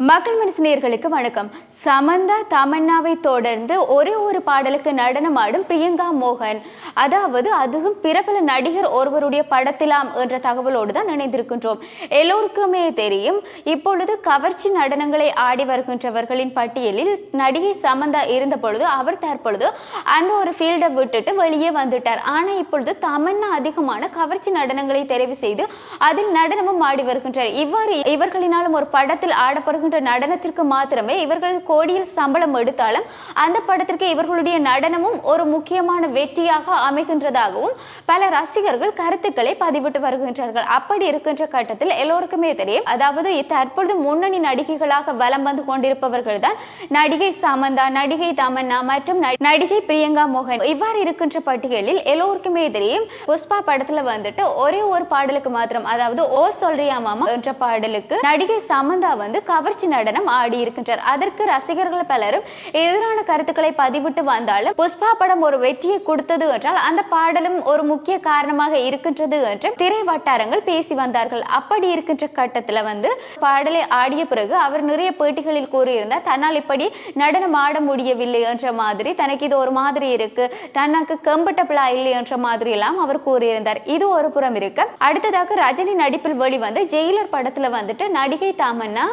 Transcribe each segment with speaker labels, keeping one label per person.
Speaker 1: மக்கள் மனுஷனியர்களுக்கு வணக்கம். சமந்தா தமன்னாவை தொடர்ந்து ஒரே ஒரு பாடலுக்கு நடனமாடும் பிரியங்கா மோகன். அதாவது அதுவும் பிரபல நடிகர் ஒருவருடைய படத்திலாம் என்ற தகவலோடு தான் நினைந்திருக்கின்றோம் எல்லோருக்குமே தெரியும் இப்பொழுது கவர்ச்சி நடனங்களை ஆடி வருகின்றவர்களின் பட்டியலில் நடிகை சமந்தா இருந்த பொழுது அவர் தற்பொழுது அந்த ஒரு ஃபீல்டை விட்டுட்டு வெளியே வந்துட்டார். ஆனால் இப்பொழுது தமன்னா அதிகமான கவர்ச்சி நடனங்களை தெரிவு செய்து அதில் நடனமும் ஆடி வருகின்றார். இவ்வாறு இவர்களினாலும் ஒரு படத்தில் ஆடுகின்ற நடனத்திற்கு மாத்திரமே இவர்கள் கோடியில் சம்பளம் எடுத்தாலும் அந்த படத்திற்கு இவர்களுடைய நடனமும் ஒரு முக்கியமான வெற்றியாக அமைகின்றதாகவும் பல ரசிகர்கள் கருத்துக்களை பதிவிட்டு வருகின்றார்கள். அப்படி இருக்கின்ற கட்டத்தில் எல்லோருக்குமே தெரியும். அதாவது தற்பொழுது முன்னணி நடிகைகளாக வலம் வந்து கொண்டிருப்பவர்கள் தான் நடிகை சமந்தா நடிகை தமன்னா மற்றும் நடிகை பிரியங்கா மோகன். இவ்வாறு இருக்கின்ற பட்டியலில் எல்லோருக்குமே தெரியும். புஷ்பா படத்துல வந்துட்டு ஒரே ஒரு பாடலுக்கு மாத்திரம் அதாவது ஓ சொல்றியா மாமா என்ற பாடலுக்கு நடிகை சமந்தா வந்து கவர் கவர்ச்சி நடனம் ஆடி இருக்கின்றார். அதற்கு ரசிகர்கள் பலரும் எதிரான கருத்துக்களை பதிவிட்டு வந்தாலும் புஷ்பா படம் ஒரு வெற்றியை கொடுத்தது என்றால் அந்த பாடலும் ஒரு முக்கிய காரணமாக இருக்கின்றது என்று திரை வட்டாரங்கள் பேசி வந்தார்கள். அப்படி இருக்கின்ற கட்டத்தில் வந்து பாடலை ஆடிய பிறகு அவர் நிறைய பேட்டிகளில் கூறியிருந்தார். தன்னால் இப்படி நடனம் ஆட முடியவில்லை என்ற மாதிரி தனக்கு இது ஒரு மாதிரி இருக்கு தனக்கு கம்ஃபர்டபுளா இல்லை என்ற மாதிரி எல்லாம் அவர் கூறியிருந்தார். இது ஒரு புறம் இருக்கு. அடுத்ததாக ரஜினி நடிப்பில் வெளிவந்து ஜெயிலர் படத்துல வந்துட்டு நடிகை தாமன்னா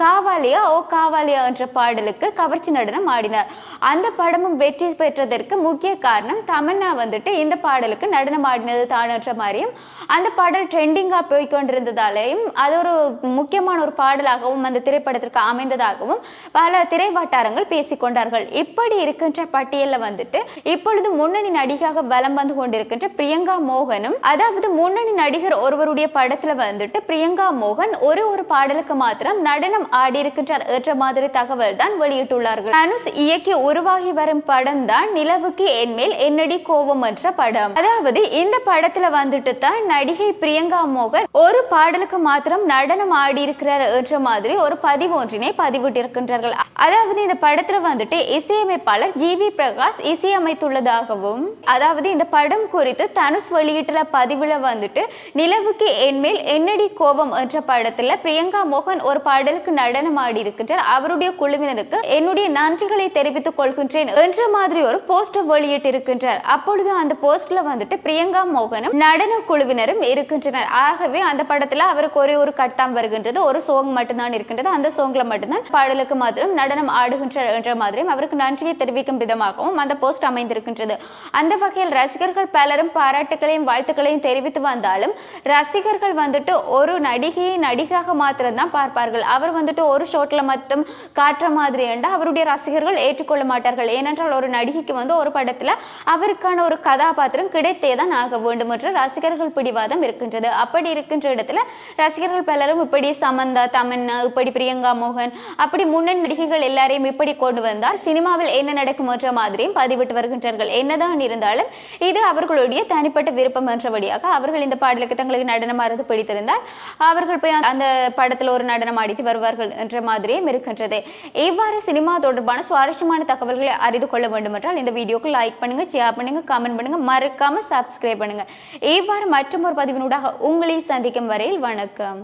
Speaker 1: காவாலியா ஓ காவாலியா என்ற பாடலுக்கு கவர்ச்சி நடனம் ஆடினார். அந்த படமும் வெற்றி பெற்றதற்கு முக்கிய காரணம் தமன்னா வந்துட்டு இந்த பாடலுக்கு நடனம் ஆடினது தானன்ற மாதிரியும் அந்த பாடல் ட்ரெண்டிங்காக போய் கொண்டிருந்ததாலேயும் அது ஒரு முக்கியமான ஒரு பாடலாகவும் அந்த திரைப்படத்திற்கு அமைந்ததாகவும் பல திரை வட்டாரங்கள் பேசிக்கொண்டார்கள். இப்படி இருக்கின்ற பட்டியலில் வந்துட்டு இப்பொழுது முன்னணி நடிகாக வலம் வந்து கொண்டிருக்கின்ற பிரியங்கா மோகனும் அதாவது முன்னணி நடிகர் ஒருவருடைய படத்தில் வந்துட்டு பிரியங்கா மோகன் ஒரு ஒரு பாடலுக்கு மாத்திரம் நட நடனம் ஆடியிருக்கின்றார் என்ற மாதிரி தகவல் தான் வெளியிட்டுள்ளார்கள். தனுஷ் இயக்கி உருவாகி வரும் படம் தான் நிலவுக்கு என்மேல் என்னடி கோபம் என்ற படம். அதாவது இந்த படத்துல வந்துட்டு தான் நடிகை பிரியங்கா மோகன் ஒரு பாடலுக்கு மாத்திரம் நடனம் ஆடி இருக்கிறார் என்ற மாதிரி ஒரு பதிவு ஒன்றினை பதிவிட்டிருக்கின்றார்கள். அதாவது இந்த படத்துல வந்துட்டு இசையமைப்பாளர் ஜி வி பிரகாஷ் இசையமைத்துள்ளதாகவும் அதாவது இந்த படம் குறித்து தனுஷ் வெளியிட்டுள்ள பதிவுல வந்துட்டு நிலவுக்கு என்மேல் என்னடி கோபம் என்ற படத்துல பிரியங்கா மோகன் ஒரு பாடல் அளவிற்கு நடனமாடி இருக்கின்றார். அவருடைய குழுவினருக்கு என்னுடைய நன்றிகளை தெரிவித்துக் கொள்கின்றேன் என்ற மாதிரி ஒரு போஸ்டர் வெளியிட்டிருக்கின்றார். அப்பொழுது அந்த போஸ்ட்ல வந்துட்டு பிரியங்கா மோகனும் நடன குழுவினரும் இருக்கின்றனர். ஆகவே அந்த படத்துல அவருக்கு ஒரே ஒரு கட்டம் வருகின்றது. ஒரு சோங் மட்டும்தான் இருக்கின்றது. அந்த சோங்ல மட்டும்தான் பாடலுக்கு மாத்திரம் நடனம் ஆடுகின்றார் என்ற மாதிரியும் அவருக்கு நன்றியை தெரிவிக்கும் விதமாகவும் அந்த போஸ்ட் அமைந்திருக்கின்றது. அந்த வகையில் ரசிகர்கள் பலரும் பாராட்டுகளையும் வாழ்த்துக்களையும் தெரிவித்து வந்தாலும் ரசிகர்கள் வந்துட்டு ஒரு நடிகையை நடிகாக மாத்திரம்தான் பார்ப்பார்கள். அவர் அவர் வந்துட்டு ஒரு ஷோட்டில் மட்டும் காட்டுற மாதிரி என்றால் அவருடைய ரசிகர்கள் ஏற்றுக்கொள்ள மாட்டார்கள். ஏனென்றால் ஒரு நடிகைக்கு வந்து ஒரு படத்தில் அவருக்கான ஒரு கதாபாத்திரம் கிடைத்தே தான் ஆக வேண்டும் என்ற ரசிகர்கள் பிடிவாதம் இருக்கின்றது. அப்படி இருக்கின்ற இடத்துல ரசிகர்கள் பலரும் இப்படி சமந்தா தமன்னா இப்படி பிரியங்கா மோகன் அப்படி முன்னணி நடிகைகள் எல்லாரையும் இப்படி கொண்டு வந்தால் சினிமாவில் என்ன நடக்கும் என்ற மாதிரியும் பதிவிட்டு வருகின்றார்கள். என்னதான் இருந்தாலும் இது அவர்களுடைய தனிப்பட்ட விருப்பம் என்றபடியாக அவர்கள் இந்த பாடலுக்கு தங்களுக்கு நடனமாறது பிடித்திருந்தால் அவர்கள் போய் அந்த படத்தில் ஒரு நடனம் ஆடித்து வருவார்கள் என்ற மாதிரியும் இருக்கின்றது. இவ்வாறு சினிமா தொடர்பான சுவாரஸ்யமான தகவல்களை அறிந்து கொள்ள வேண்டும் என்றால் இந்த வீடியோக்கு லைக் பண்ணுங்க ஷேர் பண்ணுங்க கமெண்ட் பண்ணுங்க. மறக்காம சப்ஸ்கிரைப் பண்ணுங்க. இவ்வாறு மற்றும் ஒரு பதிவினூடாக உங்களை சந்திக்கும் வரையில் வணக்கம்.